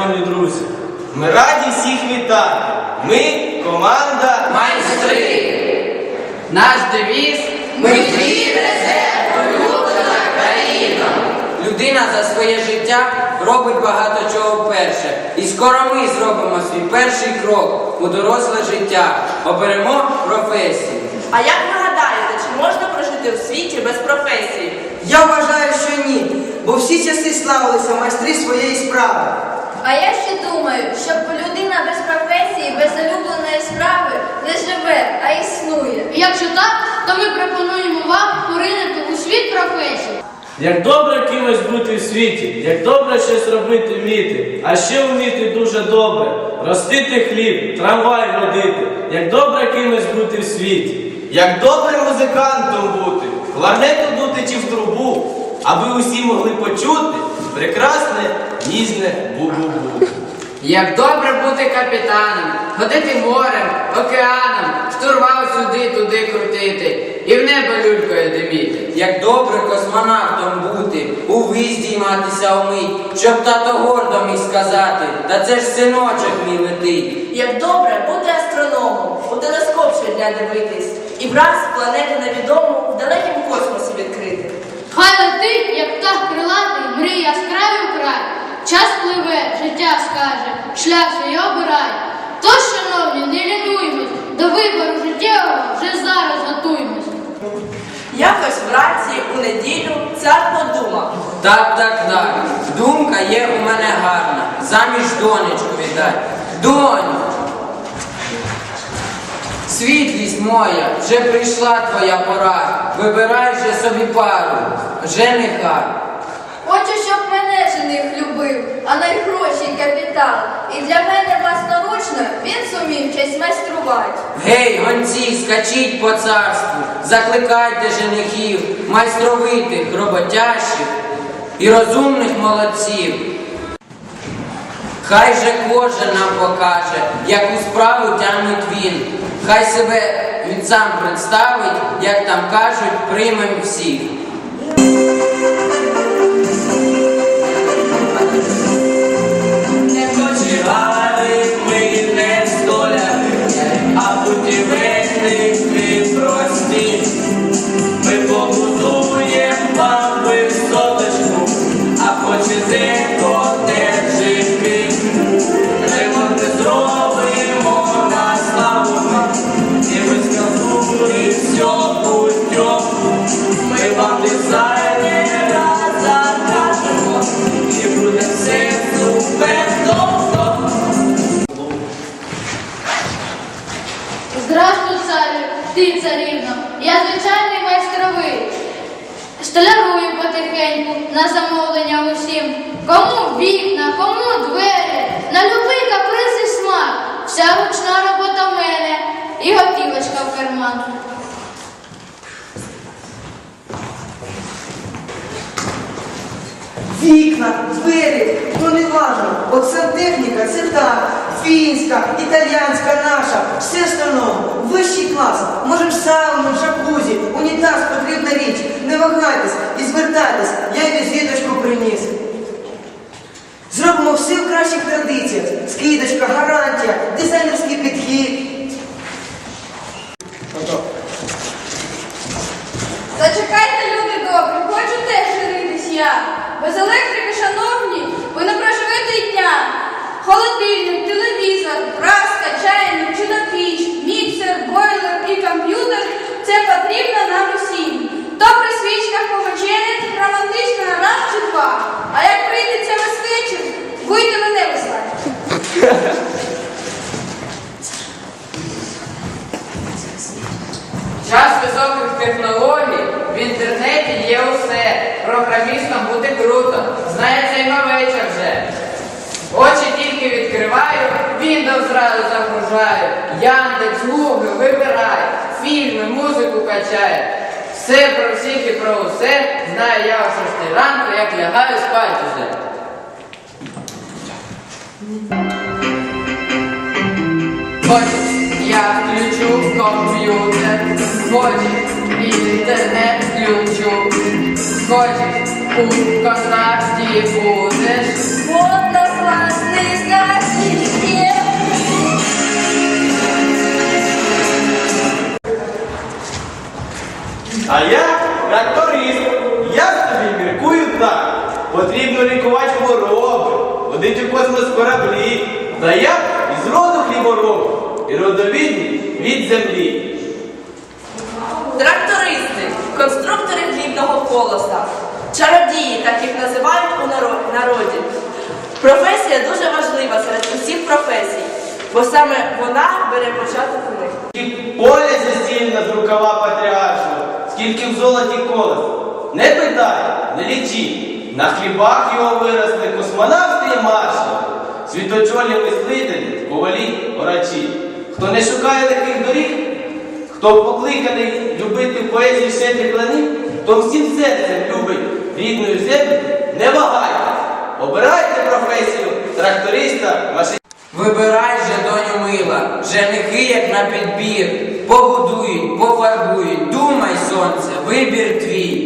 шановні друзі. Ми раді всіх вітати. Ми команда. Майстри! Наш девіз Ми резерв, улюблена країна. Людина за своє життя робить багато чого вперше. І скоро ми зробимо свій перший крок у доросле життя. Оберемо професію. А як ви гадаєте, чи можна прожити в світі без професії? Я вважаю, що ні, бо всі часи славилися майстри своєї справи. А я ще думаю, що людина без професії, без улюбленої справи не живе, а існує. Якщо так, то ми пропонуємо вам поринути у світ професій. Як добре кимось бути в світі, як добре щось робити вміти, а ще вміти дуже добре, ростити хліб, трамвай водити, як добре кимось бути в світі. Як добре музикантом бути, кларнету дути чи в трубу, аби усі могли почути прекрасне, ніжне бу-бу-бу. Як добре бути капітаном, ходити морем, океаном, штурвал сюди, туди крутити, і в небо люлькою диміти. Як добре космонавтом бути, у виїзді матися умить, щоб тато гордо міг сказати, та це ж синочок мій летить. Як добре бути астрономом, у телескоп щодня дивитись і враз планету невідому в далекім космосі відкрити. Хай летить, як птах крилатий, край. Час пливе, життя скаже, шлях свій обирай. Тож, шановні, не лінуймось, до вибору життєвого вже зараз готуймось. Якось вранці у неділю цар подумав. Так, так, так. Думка є у мене гарна. Заміж донечку віддай. Доню. Світлість моя, вже прийшла твоя пора. Вибирай же собі пару. Жениха. Хочу, щоб мене жених а найгроші капітал. І для мене власноручно він сумів честь майструвати. Гей, гонці, скачіть по царству, закликайте женихів, майстровитих, роботящих і розумних молодців. Хай же кожен нам покаже, яку справу тягнуть він. Хай себе він сам представить, як там кажуть, приймем всіх. На замовлення усім. Кому вікна, кому двері, на любий каприз і смак. Вся ручна робота в мене і готівочка в карман. Вікна, двері, ну не важно. От сантехніка це так, фінська, італіянська наша, все остальное. Вищий клас. Можеш сауну, джакузі, Без електрики, шановні, ви не проживете дня. Холодильник, телевізор, праска, чайник, чудо-піч, міксер, бойлер і комп'ютер це потрібно нам усім. То при свічках повечерять, романтично на раз чи два. А як прийдеться весь вечір, будете мене вислати. Час високих технологій в інтернеті є усе. Програмістам бути круто. Знає цей вечір вже. Очі тільки відкриваю, Windows зразу загружаю. Яндекс, Google, вибирай. Фільми, музику качає. Все про всіх і про усе знаю я о 6 ранку, як лягаю спать уже. Хочеш, я включу комп'ютер, хочеш, інтернет включу, хочеш, у косарстві будеш. Однокласний значить. А я тракторист. Я тобі міркую так. Потрібно лікувати хвороби, водити в космос кораблі. Та я із роду хлібороб і родовідні від землі. Трактористи, конструктори хлібного колоса називають у народі. Професія дуже важлива серед усіх професій, бо саме вона бере початок у них. Скільки поля засіяно з рукава патріаршого, скільки в золоті колес. Не питай, не лічи. На хлібах його виросли космонавти і маршали, світочолі мислителі, ковалі, орачі. Хто не шукає легких доріг, хто покликаний любити поезію щедрих планів, хто всім серцем любить рідну землю, не вагайте. Обирайте професію тракториста, машиніста. Вибирай же, доню мила, женихи як на підбір. Побудують, пофарбують, думай, сонце, вибір твій.